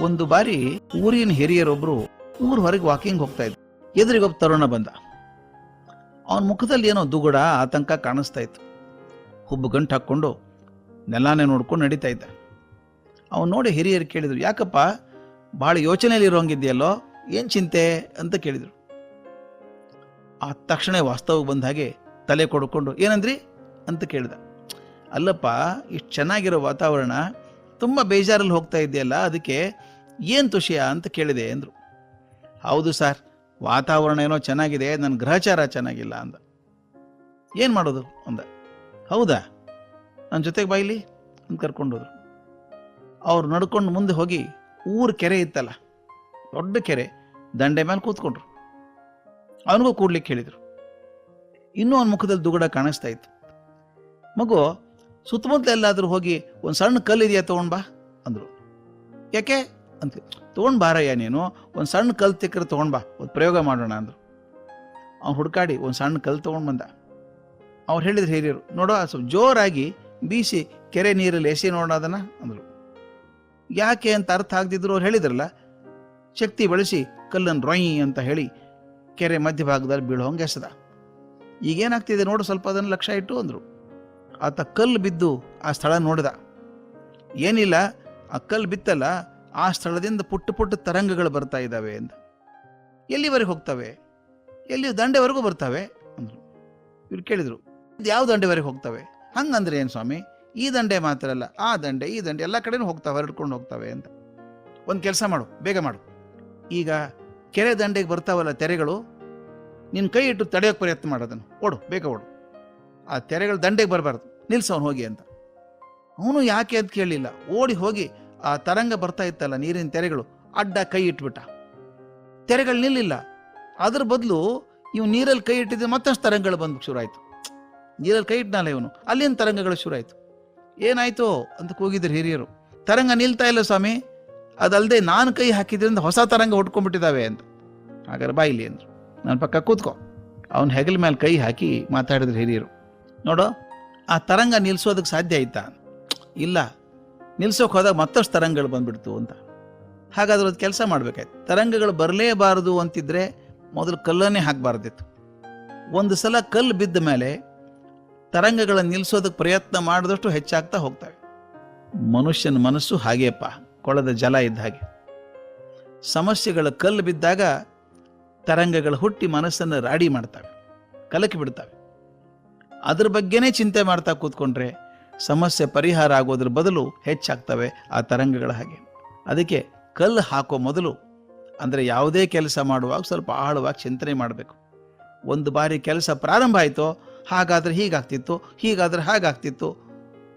ಒಂದು ಬಾರಿ ಊರಿನ ಹಿರಿಯರೊಬ್ರು ಊರ್ ಹೊರಗೆ ವಾಕಿಂಗ್ ಹೋಗ್ತಾ ಇದ್ರು. ಎದುರಿಗೊಬ್ಬ ತರುಣ ಬಂದ. ಅವನ ಮುಖದಲ್ಲಿ ಏನೋ ದುಗುಡ, ಆತಂಕ ಕಾಣಿಸ್ತಾ ಇತ್ತು. ಹುಬ್ಬು ಗಂಟು ಹಾಕ್ಕೊಂಡು ನೆಲಾನೇ ನೋಡ್ಕೊಂಡು ನಡೀತಾ ಇದ್ದ. ಅವನು ನೋಡಿ ಹಿರಿಯರು ಕೇಳಿದ್ರು, ಯಾಕಪ್ಪ ಭಾಳ ಯೋಚನೆಯಲ್ಲಿ ಇರೋಂಗಿದ್ಯಲ್ಲೋ, ಏನು ಚಿಂತೆ? ಅಂತ ಕೇಳಿದರು. ಆ ತಕ್ಷಣ ವಾಸ್ತವಕ್ಕೆ ಬಂದ ಹಾಗೆ ತಲೆ ಕೊಡ್ಕೊಂಡು, ಏನಂದ್ರಿ? ಅಂತ ಕೇಳಿದ. ಅಲ್ಲಪ್ಪ, ಇಷ್ಟು ಚೆನ್ನಾಗಿರೋ ವಾತಾವರಣ ತುಂಬ ಬೇಜಾರಲ್ಲಿ ಹೋಗ್ತಾ ಇದೆಯಲ್ಲ, ಅದಕ್ಕೆ ಏನು ತುಷಿಯ ಅಂತ ಕೇಳಿದೆ ಅಂದರು ಹೌದು ಸರ್, ವಾತಾವರಣ ಏನೋ ಚೆನ್ನಾಗಿದೆ ನನ್ನ ಗ್ರಹಚಾರ ಚೆನ್ನಾಗಿಲ್ಲ ಅಂದ. ಏನು ಮಾಡೋದು ಅಂದ. ಹೌದಾ? ನನ್ನ ಜೊತೆಗೆ ಬಾಯಿಲಿ ಅಂತ ಕರ್ಕೊಂಡೋದ್ರು. ಅವ್ರು ನಡ್ಕೊಂಡು ಮುಂದೆ ಹೋಗಿ ಊರ ಕೆರೆ ಇತ್ತಲ್ಲ, ದೊಡ್ಡ ಕೆರೆ, ದಂಡೆ ಮೇಲೆ ಕೂತ್ಕೊಂಡ್ರು. ಅವನಿಗೂ ಕೂಡ್ಲಿಕ್ಕೆ ಹೇಳಿದರು. ಇನ್ನೂ ಅವನ ಮುಖದಲ್ಲಿ ದುಗುಡ ಕಾಣಿಸ್ತಾ ಇತ್ತು. ಮಗು ಸುತ್ತಮುತ್ತ ಎಲ್ಲಾದರೂ ಹೋಗಿ ಒಂದು ಸಣ್ಣ ಕಲ್ಲು ಇದೆಯಾ ತೊಗೊಂಡ್ ಬಾ ಅಂದರು. ಯಾಕೆ? ಅಂತ ತೊಗೊಂಡು ಬಾರಯ್ಯ ನೀನು, ಒಂದು ಸಣ್ಣ ಕಲ್ಲು ತಿಕ್ಕರೆ ತೊಗೊಂಡು ಬಾ, ಒಂದು ಪ್ರಯೋಗ ಮಾಡೋಣ ಅಂದರು. ಅವ್ನು ಹುಡ್ಕಾಡಿ ಒಂದು ಸಣ್ಣ ಕಲ್ಲು ತೊಗೊಂಡು ಬಂದ. ಅವ್ರು ಹೇಳಿದ್ರು ಹಿರಿಯರು, ನೋಡೋ ಸ್ವಲ್ಪ ಜೋರಾಗಿ ಬೀಸಿ ಕೆರೆ ನೀರಲ್ಲಿ ಎಸಿ ನೋಡೋಣ ಅದನ್ನ ಅಂದರು. ಯಾಕೆ ಅಂತ ಅರ್ಥ ಆಗದಿದ್ರು ಅವ್ರು ಹೇಳಿದ್ರಲ್ಲ, ಶಕ್ತಿ ಬಳಸಿ ಕಲ್ಲನ್ನು ರೊಯ್ ಅಂತ ಹೇಳಿ ಕೆರೆ ಮಧ್ಯಭಾಗದಲ್ಲಿ ಬೀಳೋ ಹಂಗೆ ಎಸೆದ. ಈಗೇನಾಗ್ತಿದೆ ನೋಡು, ಸ್ವಲ್ಪ ಅದನ್ನು ಲಕ್ಷ್ಯ ಇಟ್ಟು ಅಂದರು. ಆತ ಕಲ್ಲು ಬಿದ್ದು ಆ ಸ್ಥಳ ನೋಡಿದ. ಏನಿಲ್ಲ, ಆ ಕಲ್ಲು ಬಿತ್ತಲ್ಲ, ಆ ಸ್ಥಳದಿಂದ ಪುಟ್ಟ ಪುಟ್ಟ ತರಂಗಗಳು ಬರ್ತಾ ಇದ್ದಾವೆ ಅಂತ ಎಲ್ಲಿವರೆಗೆ ಹೋಗ್ತವೆ? ಎಲ್ಲಿ ದಂಡೆವರೆಗೂ ಬರ್ತವೆ? ಅಂದರು. ಇವ್ರು ಕೇಳಿದರು ಯಾವ ದಂಡೆವರೆಗೆ ಹೋಗ್ತವೆ? ಹಂಗಂದ್ರೆ ಏನು ಸ್ವಾಮಿ, ಈ ದಂಡೆ ಮಾತ್ರ ಅಲ್ಲ, ಆ ದಂಡೆ, ಈ ದಂಡೆ, ಎಲ್ಲ ಕಡೆನೂ ಹೋಗ್ತಾವೆ ಹರಡ್ಕೊಂಡು ಹೋಗ್ತವೆ ಅಂತ ಒಂದು ಕೆಲಸ ಮಾಡು, ಬೇಗ ಮಾಡು. ಈಗ ಕೆರೆ ದಂಡೆಗೆ ಬರ್ತಾವಲ್ಲ ತೆರೆಗಳು ನಿನ್ನ ಕೈ ಇಟ್ಟು ತಡೆಯೋಕೆ ಪ್ರಯತ್ನ ಮಾಡೋದನ್ನು ಓಡು, ಬೇಗ ಓಡು. ಆ ತೆರೆಗಳು ದಂಡೆಗೆ ಬರಬಾರ್ದು. ನಿಲ್ಸವನು ಹೋಗಿ ಅಂತ. ಅವನು ಯಾಕೆ ಅಂತ ಕೇಳಲಿಲ್ಲ ಓಡಿ ಹೋಗಿ ಆ ತರಂಗ ಬರ್ತಾ ಇತ್ತಲ್ಲ ನೀರಿನ ತೆರೆಗಳು, ಅಡ್ಡ ಕೈ ಇಟ್ಬಿಟ್ಟ. ತೆರೆಗಳು ನಿಲ್ಲಿಲ್ಲ. ಅದ್ರ ಬದಲು ಇವು ನೀರಲ್ಲಿ ಕೈ ಇಟ್ಟಿದ್ರೆ ಮತ್ತಷ್ಟು ತರಂಗಗಳು ಬಂದು ಶುರು ಆಯಿತು ನೀರಲ್ಲಿ ಕೈ ಇಟ್ನಲ್ಲ ಇವನು. ಅಲ್ಲಿನ ತರಂಗಗಳು ಶುರು ಆಯಿತು ಏನಾಯ್ತು ಅಂತ ಕೂಗಿದ್ರು ಹಿರಿಯರು. ತರಂಗ ನಿಲ್ತಾ ಇಲ್ಲ ಸ್ವಾಮಿ. ಅದಲ್ಲದೆ ನಾನು ಕೈ ಹಾಕಿದ್ರಿಂದ ಹೊಸ ತರಂಗ ಹುಟ್ಕೊಂಡ್ಬಿಟ್ಟಿದ್ದಾವೆ ಅಂತ. ಹಾಗಾದ್ರೆ ಬಾಯಿಲಿ ಅಂದರು. ನನ್ನ ಪಕ್ಕ ಕೂತ್ಕೊ. ಅವನ ಹೆಗಲ ಮೇಲೆ ಕೈ ಹಾಕಿ ಮಾತಾಡಿದ್ರು ಹಿರಿಯರು. ನೋಡು, ಆ ತರಂಗ ನಿಲ್ಲಿಸೋದಕ್ಕೆ ಸಾಧ್ಯ ಆಯ್ತಾ? ಇಲ್ಲ, ನಿಲ್ಸೋಕೆ ಹೋದಾಗ ಮತ್ತಷ್ಟು ತರಂಗಗಳು ಬಂದ್ಬಿಡ್ತು ಅಂತ. ಹಾಗಾದ್ರೆ ಅದು ಕೆಲಸ ಮಾಡ್ಬೇಕಾಯ್ತು. ತರಂಗಗಳು ಬರಲೇಬಾರದು ಅಂತಿದ್ರೆ ಮೊದಲು ಕಲ್ಲನ್ನೇ ಹಾಕಬಾರ್ದಿತ್ತು. ಒಂದು ಸಲ ಕಲ್ಲು ಬಿದ್ದ ಮೇಲೆ ತರಂಗಗಳನ್ನು ನಿಲ್ಲಿಸೋದಕ್ಕೆ ಪ್ರಯತ್ನ ಮಾಡಿದಷ್ಟು ಹೆಚ್ಚಾಗ್ತಾ ಹೋಗ್ತವೆ. ಮನುಷ್ಯನ ಮನಸ್ಸು ಹಾಗೇಪ್ಪ ಕೊಳದ ಜಲ ಇದ್ದ ಹಾಗೆ. ಸಮಸ್ಯೆಗಳ ಕಲ್ಲು ಬಿದ್ದಾಗ ತರಂಗಗಳು ಹುಟ್ಟಿ ಮನಸ್ಸನ್ನು ರಾಡಿ ಮಾಡ್ತವೆ, ಕಲಕಿ ಬಿಡ್ತವೆ. ಅದ್ರ ಬಗ್ಗೆನೇ ಚಿಂತೆ ಮಾಡ್ತಾ ಕೂತ್ಕೊಂಡ್ರೆ ಸಮಸ್ಯೆ ಪರಿಹಾರ ಆಗೋದ್ರ ಬದಲು ಹೆಚ್ಚಾಗ್ತವೆ ಆ ತರಂಗಗಳ ಹಾಗೆ. ಅದಕ್ಕೆ ಕಲ್ಲು ಹಾಕೋ ಮೊದಲು ಅಂದರೆ ಯಾವುದೇ ಕೆಲಸ ಮಾಡುವಾಗ ಸ್ವಲ್ಪ ಆಳವಾಗಿ ಚಿಂತನೆ ಮಾಡಬೇಕು. ಒಂದು ಬಾರಿ ಕೆಲಸ ಪ್ರಾರಂಭ ಆಯಿತೋ, ಹಾಗಾದರೆ ಹೀಗಾಗ್ತಿತ್ತು, ಹೀಗಾದರೆ ಹಾಗಾಗ್ತಿತ್ತು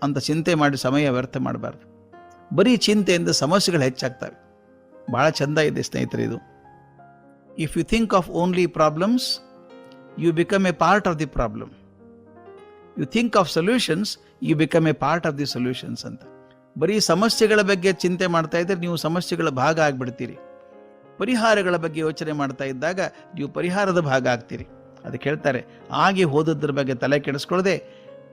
ಅಂತ ಚಿಂತೆ ಮಾಡಿ ಸಮಯ ವ್ಯರ್ಥ ಮಾಡಬಾರ್ದು. ಬರೀ ಚಿಂತೆಯಿಂದ ಸಮಸ್ಯೆಗಳು ಹೆಚ್ಚಾಗ್ತವೆ. ಭಾಳ ಚಂದ ಇದೆ ಸ್ನೇಹಿತರೆ ಇದು. If you think of only problems you become a part of the problem you think of solutions you become a part of the solutions ಅಂತ. ಬರೀ ಸಮಸ್ಯೆಗಳ ಬಗ್ಗೆ ಚಿಂತೆ ಮಾಡ್ತಾ ಇದ್ದರೆ ನೀವು ಸಮಸ್ಯೆಗಳ ಭಾಗ ಆಗಿಬಿಡ್ತೀರಿ. ಪರಿಹಾರಗಳ ಬಗ್ಗೆ ಯೋಚನೆ ಮಾಡ್ತಾ ಇದ್ದಾಗ ನೀವು ಪರಿಹಾರದ ಭಾಗ ಆಗ್ತೀರಿ. ಅದಕ್ಕೆ ಹೇಳ್ತಾರೆ ಆಗಿ ಹೋದದ್ರ ಬಗ್ಗೆ ತಲೆ ಕೆಡಿಸ್ಕೊಳ್ಳದೆ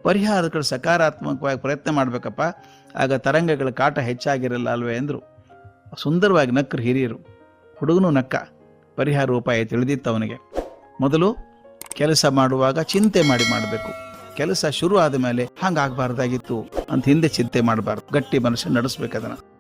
ಪರಿಹಾರಗಳು ಸಕಾರಾತ್ಮಕವಾಗಿ ಪ್ರಯತ್ನ ಮಾಡಬೇಕಪ್ಪ, ಆಗ ತರಂಗಗಳ ಕಾಟ ಹೆಚ್ಚಾಗಿರಲ್ಲ ಅಲ್ವೇ ಅಂದರು ಸುಂದರವಾಗಿ ನಕ್ಕರು ಹಿರಿಯರು, ಹುಡುಗನು ನಕ್ಕ, ಪರಿಹಾರ ಉಪಾಯ ತಿಳಿದಿತ್ತು ಅವನಿಗೆ. ಮೊದಲು ಕೆಲಸ ಮಾಡುವಾಗ ಚಿಂತೆ ಮಾಡಿ ಮಾಡಬೇಕು. ಕೆಲಸ ಶುರು ಆದ ಮೇಲೆ ಹಂಗಾಗಬಾರ್ದಾಗಿತ್ತು ಅಂತ ಹಿಂದೆ ಚಿಂತೆ ಮಾಡಬಾರ್ದು. ಗಟ್ಟಿ ಮನುಷ್ಯ ನಡೆಸ್ಬೇಕು ಅದನ್ನು.